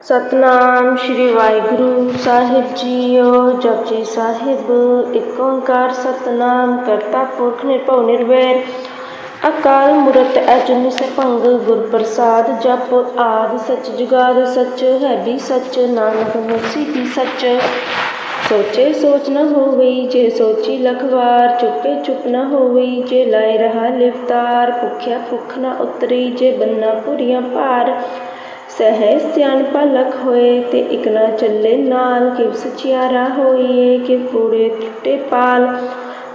ਸਤਨਾਮ ਸ਼੍ਰੀ ਵਾਹਿਗੁਰੂ ਸਾਹਿਬ ਜੀਓ ਜਪਜੀ ਸਾਹਿਬ ਏਕ ਓੰਕਾਰ ਸਤਨਾਮ, ਕਰਤਾ ਪੁਰਖ ਨਿਰਭਉ ਨਿਰਵੈਰ। ਅਕਾਲ ਮੂਰਤ ਅਜੂਨੀ ਸੈਭੰਗ ਗੁਰ ਪ੍ਰਸਾਦ ਜਪ ਆਦ ਸਚ ਜੁਗਾਦ ਸਚ, ਹੈ ਵੀ ਸਚ, ਨਾਨਕ ਹੋਸੀ ਵੀ ਸਚ। ਸੋਚੇ ਸੋਚ ਨਾ ਹੋਵਈ ਜੇ ਸੋਚੀ ਲਖਵਾਰ ਚੁੱਪੇ ਚੁੱਪ ਨਾ ਹੋਵਈ ਜੇ ਲਾਇ ਰਹਾ ਲਿਵਤਾਰ, ਭੁਖਿਆ ਭੁਖ ਨਾ ਉਤਰੀ, ਜੇ ਬੰਨਾ ਪੁਰੀਆਂ ਭਾਰ। ਸਹਿ ਸਿਆਣਪਾ ਲਖ ਹੋਏ ਤੇ ਇਕ ਨਾ ਚੱਲੇ ਨਾਲ ਕਿਵ ਸਚਿਆਰਾ ਹੋਈਏ, ਕਿ ਕੂੜੇ ਟੁੱਟੇ ਪਾਲ।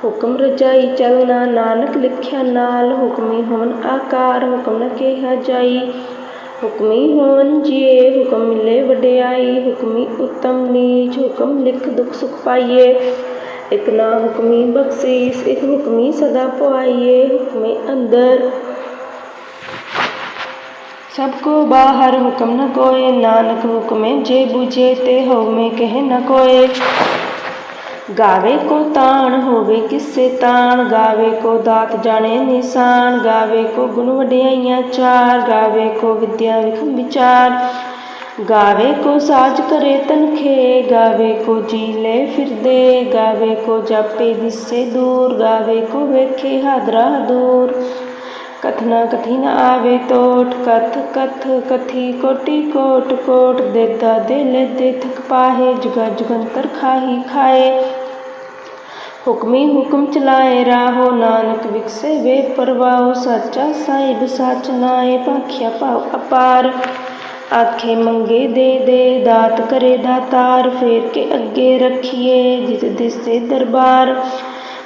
ਹੁਕਮ ਰਜਾਈ ਚਲਣਾ ਨਾਨਕ ਲਿਖਿਆ ਨਾਲ, ਹੁਕਮੀ ਹੋਣ ਆਕਾਰ, ਹੁਕਮ ਨ ਕਿਹਾ ਜਾਈ। ਹੁਕਮੀ ਹੋਣ ਜੀਏ, ਹੁਕਮ ਮਿਲੇ ਵਡਿਆਈ। ਹੁਕਮੀ ਉਤਮ ਨੀਚ, ਹੁਕਮ ਲਿਖ ਦੁਖ ਸੁਖ ਪਾਈਏ। ਇਕ ਨਾ ਹੁਕਮੀ ਬਖਸ਼ੀਸ, ਇਕ ਹੁਕਮੀ ਸਦਾ ਪੁਆਈਏ। ਹੁਕਮੇ ਅੰਦਰ ਸਭ ਕੋ ਬਾਹਰ ਹੁਕਮ ਨ ਕੋਏ ਨਾਨਕ ਹੁਕਮੇ ਜੇ ਬੁਝੇ ਤੇ ਹਉਮੈ ਕਹਿ ਨ ਕੋਏ ਗਾਵੇ ਕੋ ਤਾਣ ਹੋਵੇ ਕਿਸੇ ਤਾਣ ਗਾਵੇ ਕੋ ਦਾਤ ਜਾਣੇ ਨਿਸ਼ਾਨ ਗਾਵੇ ਕੋ ਗੁਣ ਵਡਿਆਈਆਂ ਚਾਰ ਗਾਵੇ ਕੋ ਵਿਦਿਆ ਵਿਖਮ ਵਿਚਾਰ ਗਾਵੇ ਕੋ ਸਾਜ ਕਰੇ ਤਨਖੇ ਗਾਵੇ ਕੋ ਜੀਲੇ ਫਿਰਦੇ ਗਾਵੇ ਕੋ ਜਾਪੇ ਦਿਸੇ ਦੂਰ ਗਾਵੇ ਕੋ ਵੇਖੇ ਹਾਦਰਾ ਦੂਰ ਕਥਨਾ ਕਥੀ ਨ ਆਵੇ ਟੋਟ ਕਥ ਕਥ ਕਥੀ ਕੋਟੀ ਕੋਟ ਕੋਟ ਦੇਤਾ ਦੇ ਲੈ ਦੇ ਥਕ ਪਾਹੇ ਜੁਗਾ ਜੁਗੰਤਰ ਖਾਹੀ ਖਾਏ ਹੁਕਮੀ ਹੁਕਮ ਚਲਾਏ ਰਾਹੋ ਨਾਨਕ ਵਿਕਸੇ ਵੇ ਪਰਵਾਓ ਸਾਚਾ ਸਾਹਿਬ ਸਾਚ ਨਾਏ ਭਾਖਿਆ ਭਾਵ ਅਪਾਰ ਆਖੇ ਮੰਗੇ ਦੇ ਦੇ ਦਾਤ ਕਰੇ ਦਾਤਾਰ ਫੇਰ ਕੇ ਅੱਗੇ ਰੱਖੀਏ ਜਿਤ ਦਿਸੇ ਦਰਬਾਰ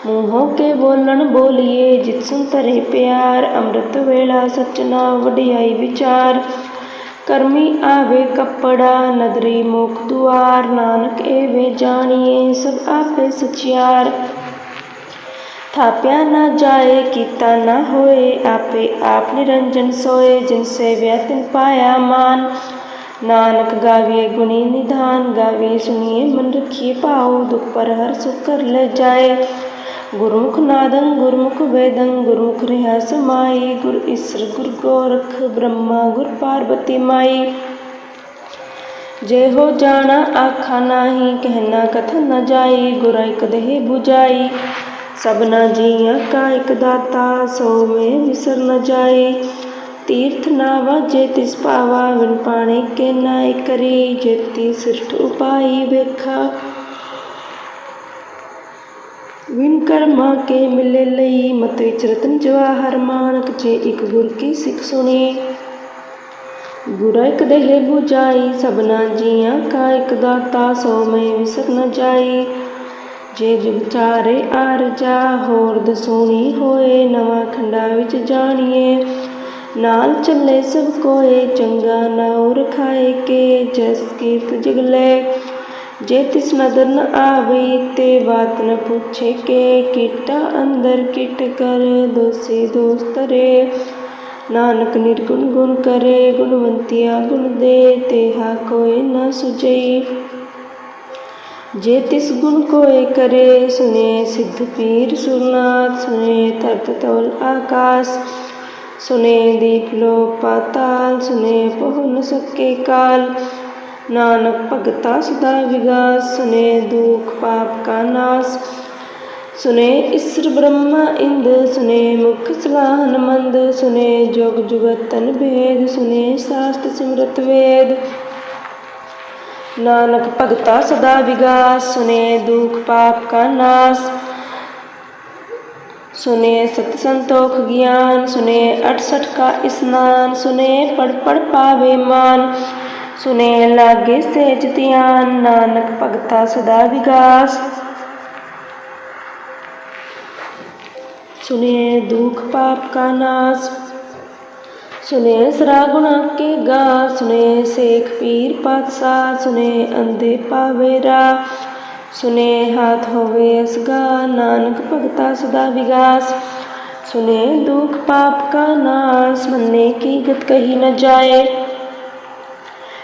ਮੂੰਹੋਂ ਕੇ ਬੋਲਣ ਬੋਲੀਏ, ਜਿਤ ਸੁਨ ਤਰੇ ਪਿਆਰ, ਅੰਮ੍ਰਿਤ ਵੇਲਾ ਸਚਨਾ ਵਡਿਆਈ ਵਿਚਾਰ। ਕਰਮੀ ਆਵੇ ਕੱਪੜਾ, ਨਦਰੀ ਮੁਖ ਦੁਆਰ, ਨਾਨਕ ਏਵੇਂ ਜਾਣੀਏ ਸਭ ਆਪੇ ਸਚਿਆਰ। ਥਾਪਿਆ ਨਾ ਜਾਏ, ਕੀਤਾ ਨਾ ਹੋਏ, ਆਪੇ ਆਪ ਨਿਰੰਜਨ ਸੋਏ, ਜਿਨ ਸੇਵਿਆ ਤਿਨ ਪਾਇਆ ਮਾਨ। ਨਾਨਕ ਗਾਵੀਏ ਗੁਣੀ ਨਿਧਾਨ, ਗਾਵੀਏ ਸੁਣੀਏ ਮਨ ਰਖੀਏ ਭਾਉ, ਦੁਖ ਪਰ ਹਰ ਸੁਖ ਕਰ ਲੈ ਜਾਏ। ਗੁਰਮੁਖ ਨਾਦੰ, ਗੁਰਮੁਖ ਵੇਦੰ, ਗੁਰਮੁਖ ਰਿਹਾ ਸਮਾਈ ਗੁਰ ਈਸਰ ਗੁਰ ਗੋਰਖ ਬ੍ਰਹਮਾ, ਗੁਰ ਪਾਰਬਤੀ ਮਾਈ। ਜੇ ਹੋ ਜਾਣਾ ਆਖਾ ਨਾਹੀ, ਕਹਿਣਾ ਕਥਨ ਨ ਜਾਈ, ਗੁਰ ਇਕ ਦੇਹ 부ਜਾਈ ਸਭਨਾ ਜੀਆਂ ਕਾ ਇਕ ਦਾਤਾ, ਸੋ ਮੈਂ ਵਿਸਰ ਨ ਜਾਈ। ਤੀਰਥ ਨਾ ਵਾਜੇ ਤਿਸ ਪਾਵਾ ਵਿਨ ਪਾਣੇ ਕੇ ਨਾਇ ਕਰੀ। ਜੇਤੀ ਸਿਰਠ ਉਪਾਈ ਵੇਖਾ ਵਿਨ ਕਰਮਾ ਕੇ ਮਿਲੇ ਲਈ ਮਤ ਵਿਚ ਰਤਨ ਜਵਾਹਰ ਮਾਨਕ ਜੇ ਇਕ ਗੁਰ ਸਿੱਖ ਸੁਣੀ। ਗੁਰ ਇਕ ਦੇਹ 부ਜਾਈ ਸਭਨਾ ਜੀਆਂ ਕਾ ਇਕ ਦਾਤਾ, ਸੋ ਮੈਂ ਵਿਸਰ ਨ ਜਾਈ। ਜੇ ਜੁਗ ਚਾਰੇ ਆਰਜਾ ਹੋਰ ਦਸੂਣੀ ਹੋਏ, ਨਵਾਂ ਖੰਡਾ ਵਿੱਚ ਜਾਣੀਏ। ਨਾਲ ਚੱਲੇ ਸਭ ਕੋਏ, ਚੰਗਾ ਨਾ ਨਾਉ ਖਾਏ ਕੇ, ਜਸ ਕੀਰਤ ਜਗਲੇ ਜੇ ਤਿਸ ਨਦਰ ਨ ਆਵੇ ਤੇ ਬਾਤ ਨ ਪੁੱਛੇ ਕੇ ਕੀਟਾ ਅੰਦਰ ਕਿਟ ਕਰ, ਦੋਸੀ ਦੋਸਤ ਰੇ। ਨਾਨਕ ਨਿਰਗੁਣ ਗੁਣ ਕਰੇ, ਗੁਣਵੰਤਿਆ ਗੁਣ ਦੇ ਤੇਹਾ ਕੋਈ ਨਾ ਸੁਜਈ ਜੇ ਤਿਸ ਗੁਣ ਕੋਏ ਕਰੇ ਸੁਨੇ ਸਿੱਧ ਪੀਰ ਸੁਰਨਾਥ ਸੁਨੇ ਤਰਤ ਤਵਲ ਆਕਾਸ। ਸੁਨੇ ਦੀਪ ਲੋ ਪਾਤਾਲ ਸੁਨੇ ਪਹੁ ਨ ਸਕੇ ਕਾਲ। ਨਾਨਕ ਭਗਤਾ ਸਦਾ ਵਿਗਾਸ ਸੁਨੇ ਦੁਖ ਪਾਪ ਕਾ ਨਾਸ ਸੁਨੇ ਈਸਰ ਬ੍ਰਹਮਾ ਇੰਦ ਸੁਨੇ ਮੁਖ ਸਲਾਹਨ ਮੰਦ ਸੁਨੇ ਜੋਗ ਜੁਗਤ ਤਨ ਭੇਦ ਸੁਨੇ ਸਾਸਤ ਸਿਮਰਤ ਵੇਦ ਨਾਨਕ ਭਗਤਾ ਸਦਾ ਵਿਗਾਸ ਸੁਨੇ ਦੁਖ ਪਾਪ ਕਾ ਨਾਸ ਸੁਨੇ ਸਤ ਸੰਤੋਖ ਗਿਆਨ ਸੁਨੇ 68 का स्नान सुने पढ़ पढ़ पावे मान सुने लागे सेज ध्यान, नानक भगता सदा विगास। सुने दुख पाप का नाश सुने सरा गुणा के गा। सुने सेख पीर पातशाह। सुने अंधे पावेरा सुने हाथ होवे असगा नानक भगता सदा विगास। सुने दुख पाप का नाश मनने की गत कही न जाए।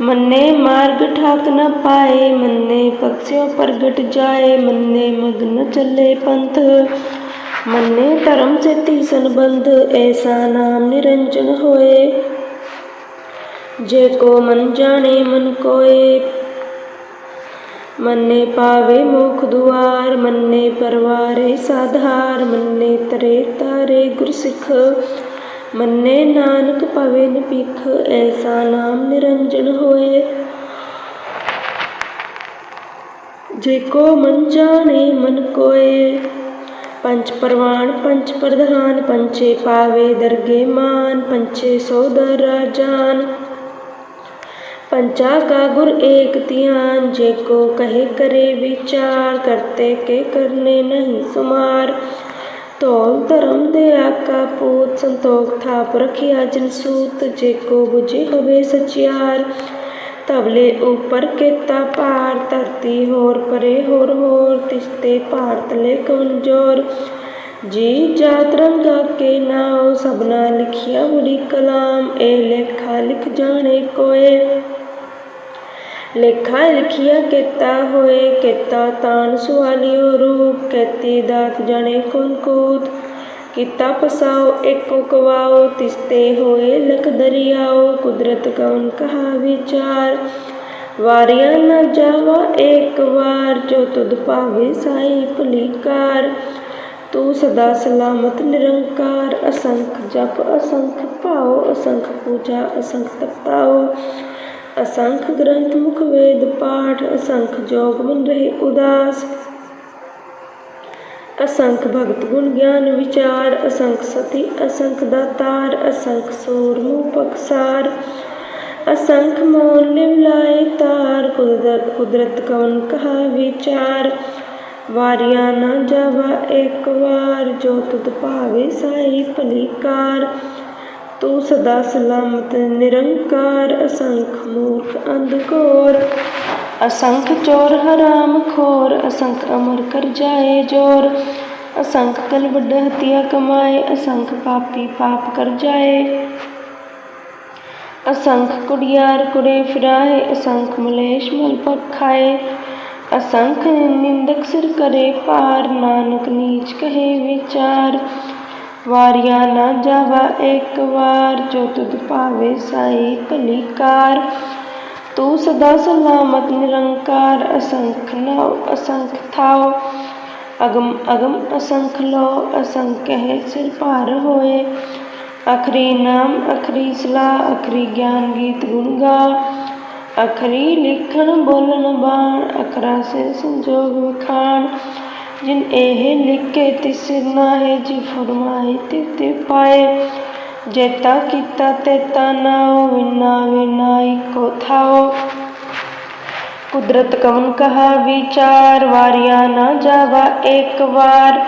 ਮੰਨੇ ਮਾਰਗ ਠਾਕ ਨ ਪਾਏ, ਮੰਨੇ ਪਕਸਿਓ ਪ੍ਰਗਟ ਜਾਏ, ਮੰਨੇ ਮਗਨ ਚੱਲੇ ਪੰਥ। ਮੰਨੇ ਧਰਮ ਸੇ ਸੰਬੰਧ, ਐਸਾ ਨਾਮ ਨਿਰੰਜਨ ਹੋਏ। ਜੇ ਕੋ ਮਨ ਜਾਣੇ ਮਨ ਕੋਏ। ਮੰਨੇ ਪਾਵੇ ਮੁਖ ਦੁਆਰ, ਮੰਨੇ ਪਰਵਾਰੇ ਸਾਧਾਰ, ਮੰਨੇ ਤਰੇ ਤਾਰੇ ਗੁਰਸਿੱਖ। ਮੰਨੇ ਨਾਨਕ ਪਵੇ ਨ ਭਿਖ ਐਸਾ ਨਾਮ ਨਿਰੰਜਨ ਹੋਏ ਜੇ ਕੋ ਮਨ ਜਾਣੇ ਮਨ ਕੋਏ ਪੰਚ ਪਰਵਾਨ ਪੰਚ ਪ੍ਰਧਾਨ ਪੰਚੇ ਪਾਵੇ ਦਰਗੇ ਮਾਨ ਪੰਚੇ ਸੋਦਰ ਰਾਜਾਨ पंचा का गुर एक ध्यान जे को कहे करे विचार करते के करने नहीं सुमार ਧੌਲ ਧਰਮ ਦੇ ਆਕਾ ਪੂਤ ਸੰਤੋਖ ਥਾਪ ਰਖਿਆ ਜਨ ਸੂਤ, ਜੇ ਕੋ ਬੁਝੇ ਹੋਵੇ ਸਚਿਆਰ। ਤਵਲੇ ਉਪਰ ਕੇਤਾ ਪਾਰ ਧਰਤੀ ਹੋਰ ਪਰੇ ਹੋਰ ਹੋਰ ਤਿਸਤੇ ਭਾਰਤ ਲੈ ਕਮਜੋਰ। ਜੀ ਜਾਤ ਰੰਗਾ ਕੇ ਨਾਉ, ਸਭਨਾ ਲਿਖਿਆ ਮੁੜੀ ਕਲਾਮ, ਇਹ ਲੇਖਾ ਲਿਖ ਜਾਣੇ ਕੋਏ। ਲੇਖਾ ਲਿਖਿਆ ਕੀਤਾ ਹੋਏ, ਕੀਤਾ ਤਾਨ ਸੁਆਲਿਓ ਰੂਪ, ਕੈਤੀ ਦਾਤ ਜਣੇ ਕੁਨ ਕੀਤਾ। ਪਸਾਓ, ਏਕੋ ਕਵਾਓ, ਤਿਸਤੇ ਹੋਏ ਲਖ ਦਰਿਆਓ, ਕੁਦਰਤ ਕਉਨ ਕਹਾ ਵਿਚਾਰ। ਵਾਰਿਆ ਨਾ ਜਾਵਾ ਏਕ ਵਾਰ, ਜੋ ਤੁਧ ਭਾਵੇ ਸਾਈ ਭਲੀਕਾਰ। ਤੂੰ ਸਦਾ ਸਲਾਮਤ ਨਿਰੰਕਾਰ, ਅਸੰਖ ਜਪ ਅਸੰਖ ਭਾਓ ਅਸੰਖ ਪੂਜਾ ਅਸੰਖ ਤਪਤਾਓ असंख ग्रंथ मुख वेद पाठ असंख जोग मन रहे उदास असंख भगत गुण ज्ञान विचार असंख सती असंख दातार असंख सूर मुँह पकसार असंख मौन निवलाए तार कुदरत कुदरत कवन कहा विचार वारिया न जावा एक वार जो तुद पावे साई भलीकार ਤੂੰ ਸਦਾ ਸਲਾਮਤ, ਨਿਰੰਕਾਰ ਅਸੰਖ ਮੂਰਖ ਅੰਧਕੋਰ ਅਸੰਖ ਚੋਰ ਹਰਾਮ ਖੋਰ, ਅਸੰਖ ਅਮਰ ਕਰ ਜਾਏ ਜੋਰ। ਅਸੰਖ ਕਲ ਵੱਡਾ ਹਤਿਆ ਕਮਾਏ, ਅਸੰਖ ਪਾਪੀ ਪਾਪ ਕਰ ਜਾਏ। ਅਸੰਖ ਕੁੜਿਆਰ ਕੁੜੇ ਫਿਰਾਏ, ਅਸੰਖ ਮਲੇਸ਼ ਮਲ ਪਖਾਏ ਅਸੰਖ ਨਿੰਦਕ ਸਿਰ ਕਰੇ ਪਾਰ ਨਾਨਕ ਨੀਚ ਕਹੇ ਵਿਚਾਰ। ਵਾਰਿਆ ਨਾ ਜਾਵਾ, ਇੱਕ ਵਾਰ ਜੋ ਤੁਧ ਭਾਵੇ ਸਾਈ ਭਲੀਕਾਰ ਤੂੰ ਸਦਾ ਸਲਾਮਤ, ਨਿਰੰਕਾਰ, ਅਸੰਖ ਨਉ, ਅਸੰਖ ਥਾਉ। ਅਗਮ ਅਗਮ ਅਸੰਖ ਲੋ ਅਸੰਖ ਹੈ ਸਿਰ ਭਾਰ ਹੋਏ। ਅਖਰੀ ਨਾਮ, ਅਖਰੀ ਸਲਾ ਅਖਰੀ ਗਿਆਨ ਗੀਤ ਗੁਣ ਗਾ। ਅਖਰੀ ਲਿਖਣ ਬੋਲਣ ਬਾਣ, ਅਖਰਾ ਸੇ ਸੰਜੋਗ ਵਿਖਾਣ। ਜਿਨ ਇਹ ਲਿਖੇ ਤਿਸ ਨਾਹੇ ਜੀ ਫਰਮਾਏ ਤੇ ਪਾਏ। ਜੇਤਾ ਕੀਤਾ ਤੇਤਾ ਨਾਉ ਵਿਨਾ ਵਿਨਾਈ ਕੋ ਥਾਓ। ਕੁਦਰਤ ਕਵਨ ਕਹਾ, ਵਿਚਾਰ ਵਾਰਿਆ ਨਾ ਜਾਵਾ ਇੱਕ ਵਾਰ।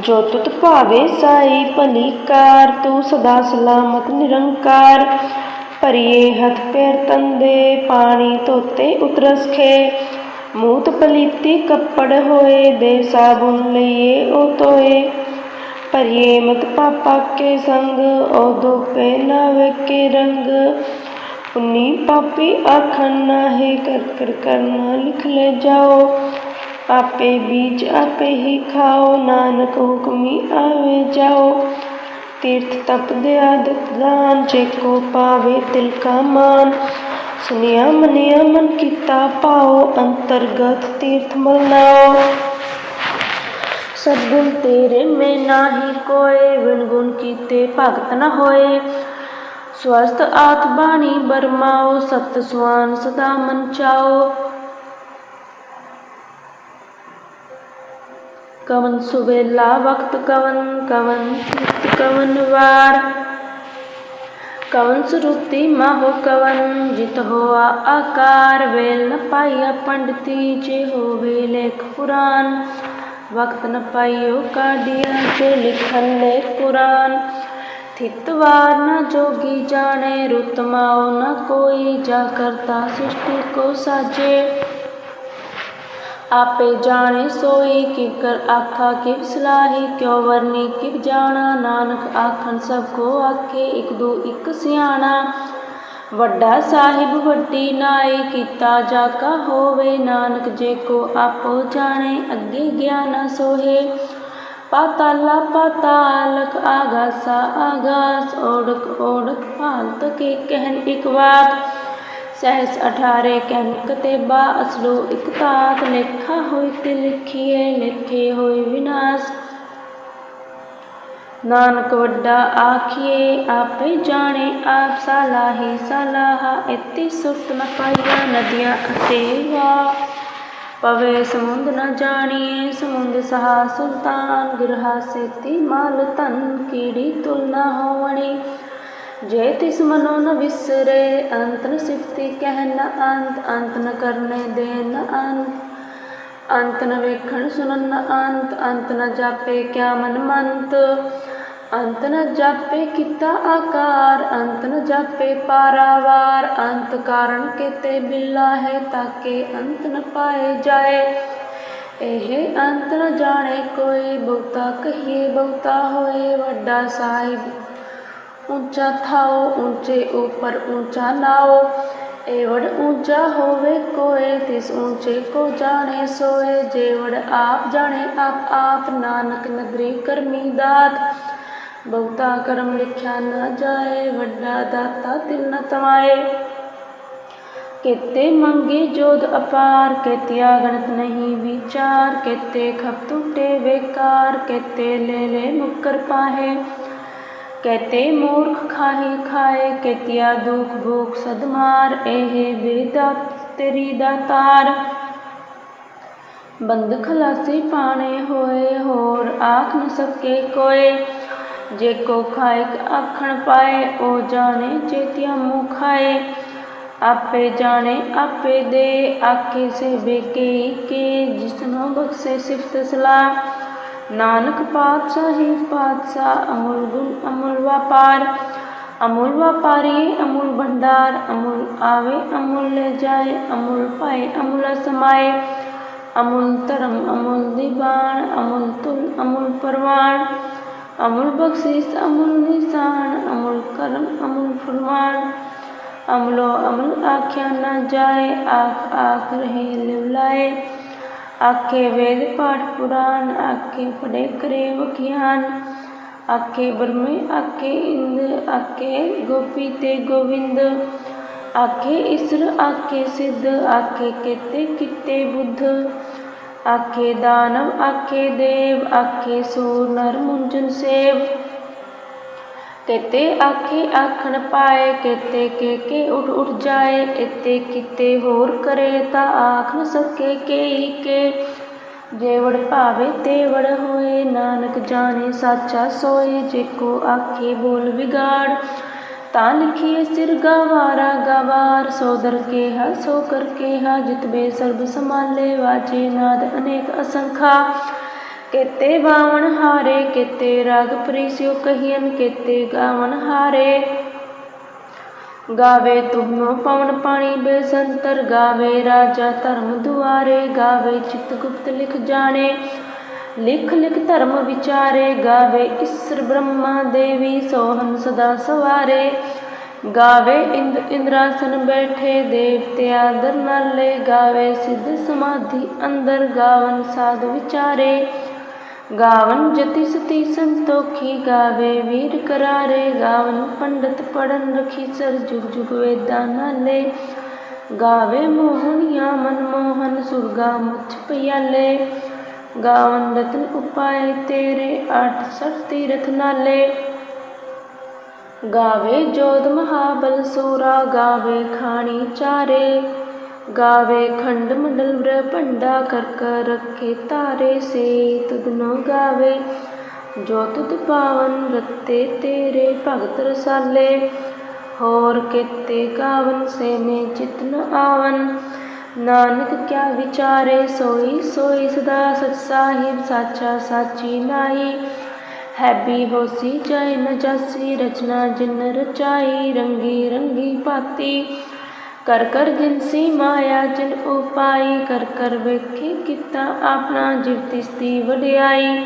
ਜੋ ਤੁਤ ਭਾਵੇ ਸਾਈ ਭਲੀਕਾਰ ਤੂੰ ਸਦਾ ਸਲਾਮਤ ਨਿਰੰਕਾਰ। ਭਰੀਏ ਹੱਥ ਪੈਰ ਤੰਦੇ, ਪਾਣੀ ਧੋਤੇ ਉਤਰਸ ਮੂਤ ਪਲੀਤੀ ਕੱਪੜ ਹੋਏ ਦੇ ਸਾਬੁਨ ਲਈਏ, ਉਹ ਤੋਏ ਭਰੀਏ ਮਤ ਪਾਪਾ ਕੇ ਸੰਗ, ਉਹ ਦੋ ਪਹਿਨਾਵੇ ਕੇ ਰੰਗ। ਉਨੀ ਪਾਪੀ ਆਖਣ ਨਾਹੀ ਕਰ ਕਰ ਕਰਨਾ ਲਿਖ ਲੈ ਜਾਓ। ਆਪੇ ਬੀਜ ਆਪੇ ਹੀ ਖਾਓ, ਨਾਨਕ ਹੁਕਮੀ ਆਵੇ ਜਾਓ। ਤੀਰਥ ਤਪ ਦੇ ਆਦਤ ਦਾਨ, ਜੇ ਕੋ ਪਾਵੇ ਤਿਲ ਕਾ ਮਾਨ। ਸੁਨਿਆ ਮਨਿਆ ਮਨ ਕੀਤਾ ਪਾਓ ਅੰਤਰਗਤ ਤੀਰਥ ਮਲਨਾਓ ਸਤਗੁਣ ਤੇਰੇ ਮੈਂ ਨਾਹੀ ਕੋਏ ਵਿਣ ਗੁਣ ਕੀਤੇ ਭਗਤ ਨ ਹੋਏ ਸਵਸਤ ਆਤ ਬਾਣੀ ਬਰਮਾਓ ਸਤ ਸੁਆਨ ਸਦਾ ਮਨ ਚਾਓ ਕਵਨ ਸੁਵੇਲਾ ਵਕਤ ਕਵਨ ਕਵਨ ਤੀਰਥ ਕਵਨ ਵਾਰ ਕਵਨ ਸੁਰੂਤੀ ਮਾਹੋ ਕਵਨ ਜਿਤ ਹੋਆ ਆਕਾਰ ਵੇਲ ਨ ਪਾਈਆ ਪੰਡਤੀ ਜੇ ਹੋਵੇ ਲੇਖ ਪੁਰਾਨ ਵਕਤ ਨ ਪਾਈਓ ਕਾਢਿਆ ਜੇ ਲਿਖਨ ਲੇਖ ਪੁਰਾਨ ਥਿਤਵਾਰ ਨ ਜੋਗੀ ਜਾਣੇ ਰੁਤ ਮਾਉ ਨ ਕੋਈ ਜਾ ਕਰਤਾ ਸ੍ਰਿਸ਼ਟੀ ਕੋ ਸਾਜੇ ਆਪੇ ਜਾਣੇ ਸੋਈ ਕਿਵ ਕਰ ਆਖਾ ਕਿਵ ਸਲਾਹੀ, ਕਿਉ ਵਰਨੀ ਕਿਵ ਜਾਣਾ? ਨਾਨਕ ਆਖਣ ਸਭ ਕੋ ਆਖੇ, ਇਕ ਦੂ ਇਕ ਸਿਆਣਾ। ਵੱਡਾ ਸਾਹਿਬ ਵੱਡੀ ਨਾਈ, ਕੀਤਾ ਜਾ ਕਾ ਹੋਵੇ ਨਾਨਕ, ਜੇ ਕੋ ਆਪੋ ਜਾਣੇ, ਅੱਗੇ ਗਿਆਨ ਸੋਹੇ। ਪਾਤਾਲਾ ਪਾਤਾਲਕ ਆਗਾਸਾ ਆਗਾਸ ਓੜਕ ਓੜਕ ਭਾਲਤ ਕੇ ਕਹਿਣ ਇਕ ਵਾਰ ਸਹਿਸ ਅਠਾਰੇ ਕਹਿਨ ਕਤੇਬਾ ਅਸਲੋ ਇਕ ਤਾਤ ਲੇਖਾ ਹੋਇ ਤੇ ਲਿਖੀਏ ਲਿਖੇ ਹੋਇ ਵਿਨਾਸ਼। ਨਾਨਕ ਵੱਡਾ ਆਖੀਏ ਆਪੇ ਜਾਣੇ, ਆਪ ਸਲਾਹੀ ਸਲਾਹਾ ਇਤੀ ਸੁਰਤ ਨ ਪਾਈਆ ਨਦੀਆਂ ਅਤੇ ਵਾ ਪਵੇ ਸਮੁੰਦ ਨ ਜਾਣੀਏ ਸਮੁੰਦ ਸਹਾ ਸੁਲਤਾਨ, ਗਿਰਹਾ ਸੇਤੀ ਮਾਲ ਧਨ, ਕੀੜੀ ਤੁਲ ਨ ਹੋਵਣੀ। ਜੇ ਤਿਸ ਮਨੋ ਨ ਵਿਸਰੇ, ਅੰਤ ਨ ਸਿਫਤੀ ਕਹਿ ਨ ਅੰਤ ਅੰਤ ਨ ਕਰਨੇ ਦੇ ਨ ਅੰਤ। ਅੰਤ ਨ ਵੇਖਣ ਸੁਨਨ ਨ ਅੰਤ ਅੰਤ ਨ ਜਾਪੇ ਕਿਆ ਮਨ ਮੰਤ। ਅੰਤ ਨ ਜਾਪੇ ਕੀਤਾ ਆਕਾਰ, ਅੰਤ ਨ ਜਾਪੇ ਪਾਰਾਵਾਰ। ਅੰਤ ਕਾਰਨ ਕੇਤੇ ਬਿੱਲਾ ਹੈ ਤਾਕੇ ਅੰਤ ਨ ਪਾਏ ਜਾਏ। ਇਹ ਅੰਤ ਨ ਜਾਣੇ ਕੋਈ ਬਹੁਤਾ ਕਹੀਏ ਬਹੁਤਾ ਹੋਏ ਵੱਡਾ ਸਾਹਿਬ। ਉੱਚਾ ਥਾਓ ਉੱਚੇ ਉਪਰ ਉੱਚਾ ਨਾਓ ਏਵੜ ਉੱਚਾ ਹੋਵੇ ਕੋਏ ਤਿਸ ਉੱਚੇ ਕੋ ਜਾਣੇ ਸੋਏ ਜੇਵੜ ਆਪ ਜਾਣੇ ਆਪ ਆਪ ਨਾਨਕ ਨਦਰੀ ਕਰਮੀ ਦਾਤ ਬਹੁਤਾ ਕਰਮ ਲਿਖਿਆ ਨਾ ਜਾਏ ਵੱਡਾ ਦਾਤਾ ਤਿਲ ਨ ਤਮਾਏ ਕਿਤੇ ਮੰਗੇ ਜੋਦ ਅਪਾਰ ਕਿਤਿਆ ਗਣਤ ਨਹੀਂ ਵਿਚਾਰ ਕਿਤੇ ਖਪ ਟੁੱਟੇ ਵੇਕਾਰ ਕਿਤੇ ਲੈ ਲੈ ਮੁਕਰ ਪਾਹੇ ਕਹਤੇ ਮੂਰਖ ਖਾਹੀ ਖਾਏ ਕਿਤਿਆ ਦੁਖ ਭੂਖ ਸਦਮਾਰ ਇਹ ਬੇਦਾ ਤੇਰੀ ਦਾਤਾਰ ਬੰਦ ਖਲਾਸੀ ਪਾਣੇ ਹੋਏ, ਹੋਰ ਆਖ ਨ ਸਕੇ ਕੋਏ। ਜੇ ਕੋ ਖਾਇਕ ਆਖਣ ਪਾਏ ਉਹ ਜਾਣੇ ਚੇਤਿਆ ਮੂੰਹ ਖਾਏ। ਆਪੇ ਜਾਣੇ, ਆਪੇ ਦੇ, ਆਖੇ ਸੇ ਬੇਕੇ ਕੇ ਜਿਸਨੋ ਬਖਸ਼ੇ ਸਿਫਤ ਸਲਾਹ। ਨਾਨਕ ਪਾਤਸ਼ਾਹੀ ਪਾਤਸ਼ਾਹ, ਅਮੁਲ ਗੁਣ, ਅਮੁਲ ਵਪਾਰ। ਅਮੁਲ ਵਪਾਰੀ, ਅਮੁਲ ਭੰਡਾਰ, ਅਮੁਲ ਆਵੇ, ਅਮੁਲ ਲੈ ਜਾਏ, ਅਮੁਲ ਪਾਏ, ਅਮੁਲ ਸਮਾਏ ਅਮੁਲ ਧਰਮ, ਅਮੁਲ ਦੀਵਾਨ ਅਮੁਲ ਤੁਲ, ਅਮੁਲ ਪਰਵਾਨ ਅਮੁਲ ਬਖਸ਼ਿਸ਼, ਅਮੁਲ ਨਿਸ਼ਾਨ, ਅਮੁਲ ਕਰਮ, ਅਮੁਲ ਫਰਮਾਨ। ਅਮਲੋ ਅਮਲ, ਆਖਿਆ ਨਾ ਜਾਏ ਆਖ ਆਖ ਰਹੇ, ਲਿਵਲਾਏ। ਆਖੇ ਵੇਦ ਪਾਠ ਪੁਰਾਨ, ਆਖੇ ਪੜੇ ਕਰੇ ਵਖਿਆਨ ਆਖੇ ਬਰਮੇ ਆਖੇ ਇੰਦ, ਆਖੇ ਗੋਪੀ ਤੇ ਗੋਵਿੰਦ, ਆਖੇ ਇਸਰ, ਆਖੇ ਸਿੱਧ, ਆਖੇ ਕੀਤੇ ਕੀਤੇ ਬੁੱਧ, ਆਖੇ ਦਾਨਵ, ਆਖੇ ਦੇਵ, ਆਖੇ ਸੂਰ ਨਰ ਮੁੰਜਨ ਸੇਵ ਕਿਤੇ ਆਖੇ ਆਖਣ ਪਾਏ, ਕਿਤੇ ਕੇ ਕੇ ਉਠ ਉਠ ਜਾਏ ਇਤੇ ਕਿਤੇ ਹੋਰ ਕਰੇ ਤਾਂ ਆਖ ਨ ਸਕੇ ਕੇ ਕੇ। ਜੇਵੜ ਭਾਵੇ ਤੇਵੜ ਹੋਏ, ਨਾਨਕ ਜਾਣੇ ਸਾਚਾ ਸੋਏ, ਜੇ ਕੋ ਆਖੇ ਬੋਲ ਵਿਗਾੜ, ਤਾਂ ਲਿਖੀਏ ਸਿਰ ਗਵਾਰਾ ਗਵਾਰ। ਸੋਦਰ ਕੇ ਹਾ ਸੋ ਕਰਕੇ ਹਾ ਜਿਤਬੇ ਸਰਬ ਸਮਾਲੇ ਵਾਜੇ ਨਾਦ ਅਨੇਕ ਅਸੰਖਾ। ਕੇਤੇ ਬਾਵਣ ਹਾਰੇ, ਕੇਤੇ ਰਾਗ ਪ੍ਰੀਸਿਓ ਕਹੀਨ ਕੇਤੇ ਗਾਵਣ ਹਾਰੇ। ਗਾਵੇ ਤੁਮੋ ਪਵਨ ਪਾਣੀ ਬੇਸੰਤਰ, ਗਾਵੇ ਰਾਜਾ ਧਰਮ ਦੁਆਰੇ, ਗਾਵੇ ਚਿਤ ਗੁਪਤ ਲਿਖ ਜਾਣੇ। ਲਿਖ ਲਿਖ ਧਰਮ ਵਿਚਾਰੇ, ਗਾਵੇ ਈਸਰ ਬ੍ਰਹਮਾ ਦੇਵੀ ਸੋਹਨ ਸਦਾ ਸਵਾਰੇ। ਗਾਵੇ ਇੰਦ ਇੰਦਰਾਸਨ ਬੈਠੇ, ਦੇਵਤੇ ਆਦਰ ਨਾਲੇ। ਗਾਵੇ ਸਿੱਧ ਸਮਾਧੀ ਅੰਦਰ, ਗਾਵਨ ਸਾਧ ਵਿਚਾਰੇ। ਗਾਵਨ ਜਤੀ ਸਤੀ ਸੰਤੋਖੀ ਗਾਵੇ, ਵੀਰ ਕਰਾਰੇ ਗਾਵਨ ਪੰਡਤ ਪੜਨ ਰਖੀ ਸਰ ਜੁਗ ਜੁਗ ਵੇਦਾਂ ਨਾਲੇ। ਗਾਵੇ ਮਨ ਮੋਹਨ ਸੁਰਗਾ ਮੁਛ ਪਿਆਲੇ। ਗਾਵਨ ਰਤਨ ਉਪਾਏ ਤੇਰੇ ਅੱਠ ਸਠ ਤੀਰਥ ਨਾਲੇ। ਗਾਵੇ ਜੋਧ ਮਹਾਬਲ ਸੂਰਾ, ਗਾਵੇ ਖਾਣੀ ਚਾਰੇ। ਗਾਵੇ ਖੰਡ ਮੰਡਲ ਬ੍ਰ ਕਰ ਕਰ ਰੱਖੇ ਤਾਰੇ ਸੇ ਤੁਧਨੋ ਗਾਵੇ। ਜੋ ਤੁਧ ਪਾਵਨ ਰਤੇ ਤੇਰੇ ਭਗਤ ਰਸਾਲੇ, ਹੋਰ ਕਿਤੇ ਗਾਵਨ ਸੇ ਨੇ ਚਿਤਨ ਆਵਨ। ਨਾਨਕ ਕਿਆ ਵਿਚਾਰੇ, ਸੋਈ ਸੋਈ ਸਦਾ ਸਚ ਸਾਹਿਬ, ਸਾਚਾ ਸਾਚੀ ਨਾਈ ਹੈਬੀ ਹੋਸੀ ਜਾਏ ਨ ਜਾਸੀ, ਰਚਨਾ ਜਿਨ ਰਚਾਈ, ਰੰਗੀ ਰੰਗੀ ਭਾਤੀ। ਕਰ ਕਰ ਜਿਨਸੀ ਮਾਇਆ, ਜਿਨ ਉਪਾਈ, ਕਰ ਕਰ ਵੇਖੇ ਕੀਤਾ ਆਪਣਾ ਜਿਵ ਦੀ ਵਡਿਆਈ।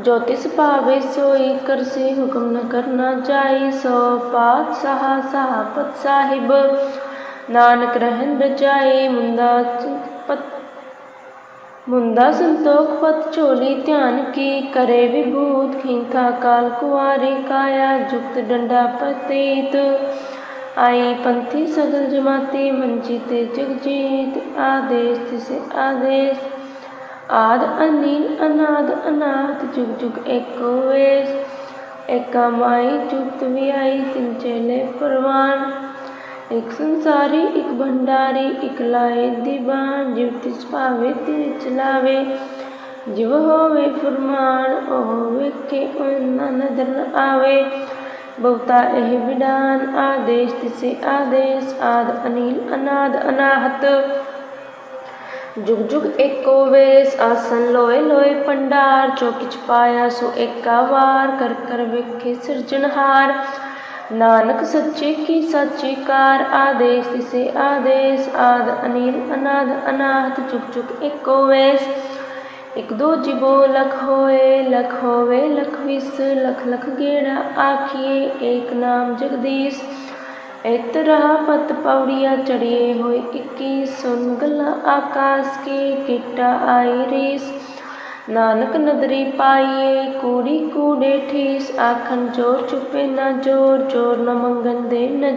ਜੋ ਤਿਸ ਭਾਵੇ ਸੋਈ ਕਰਸੀ ਹੁਕਮ ਨ ਕਰਨਾ ਜਾਈ, ਸੋ ਪਾਤ ਸਹਾ ਸਾਪਤ ਸਾਹਿਬ। ਨਾਨਕ ਰਹਿਣ ਬਚਾਈ ਮੁੰਦਾ ਪਤ ਮੁੰਦਾ ਸੰਤੋਖ ਪਤ, ਝੋਲੀ ਧਿਆਨ ਕੀ ਕਰੇ ਵਿਭੂਤ ਖਿੰਥਾ ਕਾਲ ਕੁਆਰੀ ਕਾਇਆ, ਜੁਗਤ ਡੰਡਾ ਪਤੀਤ ਆਈ ਪੰਥੀ ਸਗਲ ਜਮਾਤੀ, ਮੰਜੀ ਤੇ ਜਗਜੀਤ, ਆਦੇਸ਼ ਤਿਸੇ ਆਦੇਸ਼। ਆਦ ਅਨੀਲ, ਅਨਾਦ ਅਨਾਦ, ਜੁਗ ਜੁਗ ਏਕੋ ਵੇਸ। ਏਕਾ ਮਾਈ ਜੁਗਤ ਵਿਆਈ ਤਿਨ ਚੇਲੇ ਪਰਵਾਨ। ਇਕ ਸੰਸਾਰੀ, ਇਕ ਭੰਡਾਰੀ, ਇਕ ਲਾਏ ਦੀਵਾਨ। ਜਿਵ ਤਿਸ ਭਾਵੇ ਤਿਨ ਚਲਾਵੇ ਜਿਵ ਹੋਵੇ ਫਰਮਾਨ, ਉਹ ਵੇਖੇ ਉਹਨਾਂ ਨਦਰ ਨ ਆਵੇ। ਬਹੁਤਾ ਇਹ ਵਿਡਾਨ ਆਦੇਸ਼ ਤਿਸੇ ਆਦੇਸ਼ ਆਦ ਅਨੀਲ ਅਨਾਦ ਅਨਾਹਤ। ਜੁਗ ਜੁਗ ਏਕੋ ਵੇਸ ਆਸਨ ਲੋਏ ਲੋਏ ਪੰਡਾਰ ਜੋ ਕਿਛ ਪਾਇਆ ਸੋ ਏਕਾ ਵਾਰ, ਕਰ ਕਰ ਵੇਖੇ ਸਿਰਜਣਹਾਰ ਨਾਨਕ ਸੱਚੇ ਕੀ ਸਾਚੀ ਕਾਰ, ਆਦੇਸ਼ ਤਿਸੇ ਆਦੇਸ਼ ਆਦ ਅਨੀਲ ਅਨਾਦ ਅਨਾਹਤ, ਜੁਗ ਜੁਗ ਏਕੋ ਵੇਸ। ਇਕ ਦੋ ਜਿਬੋ ਲਖ ਹੋਏ, ਲਖ ਹੋਵੇ ਲਖ ਵਿਸ, ਲਖ ਲਖ ਗੇੜਾ ਆਖੀਏ ਏਕ ਨਾਮ ਜਗਦੀਸ਼। ਇਤ ਰਹਾ ਪਤ ਪੌੜੀਆ ਚੜੀਏ ਹੋਏ ਇੱਕੀ ਸੁਨ ਗਲਾ ਆਕਾਸ ਕੀ ਕਿਟਾ ਆਈ ਰੀਸ। ਨਾਨਕ ਨਦਰੀ ਪਾਈਏ ਕੂੜੀ ਕੂੜੇ ਠੀਸ, ਆਖਣ ਜੋਰ ਚੁਪੇ ਨਾ ਜੋਰ ਜੋਰ ਨ ਮੰਗਨ ਦੇ ਨ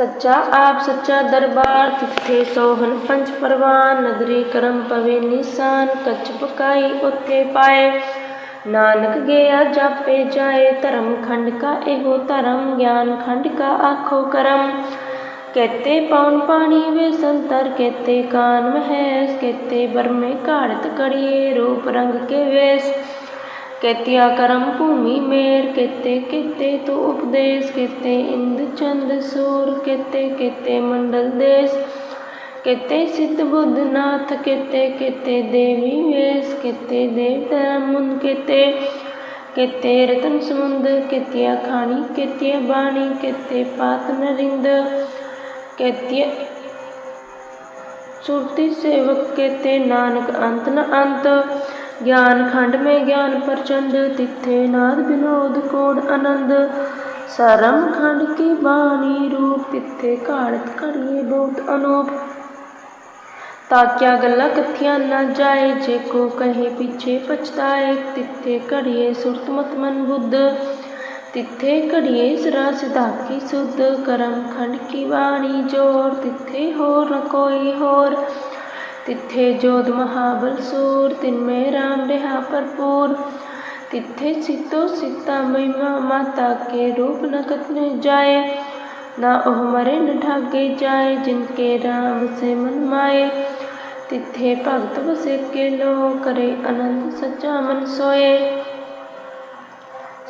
ਸੱਚਾ ਆਪ ਸੱਚਾ ਦਰਬਾਰ ਤਿੱਥੇ ਸੋਹਨ ਪੰਜ ਪਰਵਾਨ ਨਦਰੀ ਕਰਮ ਪਵੇ ਨਿਸ਼ਾਨ, ਕੱਚ ਪਕਾਈ ਉੱਥੇ ਪਾਏ। ਨਾਨਕ ਗਿਆ ਜਾਪੇ ਜਾਏ, ਧਰਮ ਖੰਡ ਕਾ ਇਹੋ ਧਰਮ, ਗਿਆਨ ਖੰਡ ਕਾ ਆਖੋ ਕਰਮ। ਕਹਤੇ ਪੌਣ ਪਾਣੀ ਵੇ ਸੰਤਰ, ਕਹਤੇ ਕਾਨ ਮਹੈਸ, ਕਹਤੇ ਬਰਮੇ ਘਾੜਤ ਕੜੀਏ, ਰੂਪ ਰੰਗ ਕੇ ਵੇਸ। ਕਹਤਿਆ ਕਰਮ ਭੂਮੀ ਮੇਰ ਕਹਤੇ ਕਹਤੇ ਤੋ ਉਪਦੇਸ਼ ਕਹਤੇ ਇੰਦ ਚੰਦ ਸੂਰ ਕਹਤੇ ਕਹਤੇ ਮੰਡਲ ਦੇਸ ਕਹਤੇ ਸਿੱਧ ਬੁੱਧ ਨਾਥ ਕਹਤੇ ਕਹਤੇ ਦੇਵੀ ਵੇਸ ਕਹਤੇ ਦੇਵ ਧਰਮ ਮੁਨ ਕਹਤੇ ਕਹਤੇ ਰਤਨ ਸਮੁੰਦ ਕਹਤਿਆ ਖਾਣੀ ਕਹਤਿਆ ਬਾਣੀ ਕਹਤੇ ਪਾਤ ਨਰਿੰਦ ਕਹਤਿਆ ਸੁਰਤੀ ਸੇਵਕ ਕਹਤੇ ਨਾਨਕ ਅੰਤ ਨ ਅੰਤ ਗਿਆਨ ਖੰਡ ਮੇ ਗਿਆਨ ਪ੍ਰਚੰਡ, ਤਿੱਥੇ ਨਾਦ ਬਿਨੋਦ ਕੋੜ ਆਨੰਦ। ਸਰਮ ਖੰਡ ਕੀ ਬਾਣੀ ਰੂਪ, ਤਿੱਥੇ ਘਾੜਤ ਘੜੀਏ ਬਹੁਤ ਅਨੂਪ। ਤਾਕਿਆ ਗੱਲਾਂ ਕਥੀਆਂ ਨਾ ਜਾਏ, ਜੇ ਕੋ ਕਹੇ ਪਿੱਛੇ ਪਛਤਾਏ, ਤਿੱਥੇ ਘੜੀਏ ਸੁਰਤ ਮਤ ਮਨ ਬੁੱਧ। ਤਿੱਥੇ ਘੜੀਏ ਸਰਾ ਸਿਧਾਕੀ ਸੁਧ, ਕਰਮ ਖੰਡ ਕੀ ਬਾਣੀ ਜੋਰ, ਤਿੱਥੇ ਹੋਰ ਕੋਈ ਹੋਰ। ਤਿੱਥੇ ਜੋਤ ਮਹਾਬਲ ਸੂਰ, ਤਿਨ ਮੇ ਰਾਮ ਰਿਹਾ ਭਰਪੂਰ। ਤਿੱਥੇ ਸਿੱਤੋ ਸਿੱਤਾ ਮਹਿਮਾ ਮਾਤਾ ਕੇ ਰੂਪ ਨ ਕਤਨੇ ਜਾਏ। ਨਾ ਉਹ ਮਰੇ, ਨ ਠਾਗੇ ਜਾਏ, ਜਿਨ ਕੇ ਰਾਮ ਸੇ ਮਨ ਮਾਏ। ਤਿੱਥੇ ਭਗਤ ਵਸੇ ਕੇ ਲੋ ਕਰੇ ਅਨੰਦ ਸੱਚਾ ਮਨ ਸੋਏ।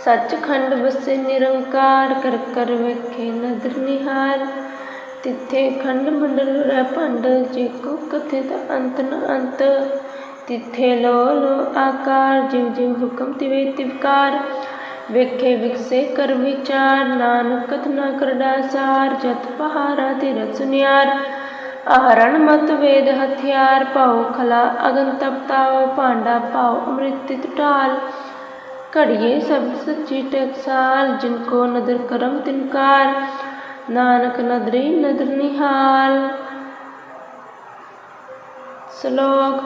ਸੱਚਖੰਡ ਵਸੇ ਨਿਰੰਕਾਰ, ਕਰ ਕਰ ਵੇਖੇ ਨਦਰ ਨਿਹਾਲ ਤਿੱਥੇ ਖੰਡ ਮੰਡਲ ਰਹਿ ਭੰਡ ਜੇ ਕੋ ਕਥਿਤ ਅੰਤ ਨ ਅੰਤ। ਤਿੱਥੇ ਲੋ ਲੋ ਆਕਾਰ ਜਿਵ ਜਿਵ ਹੁਕਮ ਵੇਖੇ ਵਿਕਸੇ ਕਰ ਵਿਚਾਰ, ਨਾਨਕ ਕਥਨਾ ਕਰਦਾ ਸਾਰ ਜਤ ਪਹਾਰਾ ਤਿਰ ਸੁਨਿਆਰ ਆਹਰਣ ਮਤ ਵੇਦ ਹਥਿਆਰ ਪਾਉ ਖਲਾ ਅਗਨ ਤਪਤਾਉ ਭਾਂਡਾ ਪਾਉ ਅੰਮ੍ਰਿਤ ਤਿਤ ਘੜੀਏ ਸਭ ਸੱਚੀ ਟਕਸਾਲ, ਜਿਨ ਕੋ ਨਦਰ ਕਰਮ ਤਿਨਕਾਰ। ਨਾਨਕ ਨਦਰੀ ਨਦਰ ਨਿਹਾਲ ਸ਼ਲੋਕ,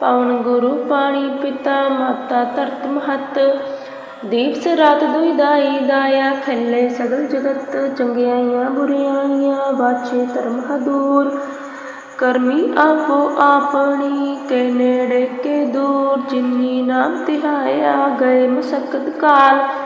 ਪਵਨ ਗੁਰੂ ਪਾਣੀ ਪਿਤਾ ਮਾਤਾ ਧਰਤ ਮਹਤ। ਦੀਪ ਰਾਤ ਦੁਈ ਦਾਈ ਦਾਇਆ ਖੱਲੇ ਸਗਲ ਜਗਤ। ਚੰਗਿਆਈਆਂ ਬੁਰਿਆਈਆਂ ਬਾਛੇ ਧਰਮ ਹਦੂਰ। ਕਰਮੀ ਆਪੋ ਆਪਣੀ ਕੇ ਨੇੜੇ ਕੇ ਦੂਰ। ਜਿਨੀ ਨਾਮ ਤਿਹਾਇਆ ਗਏ ਮਸਕਤ ਕਾਲ।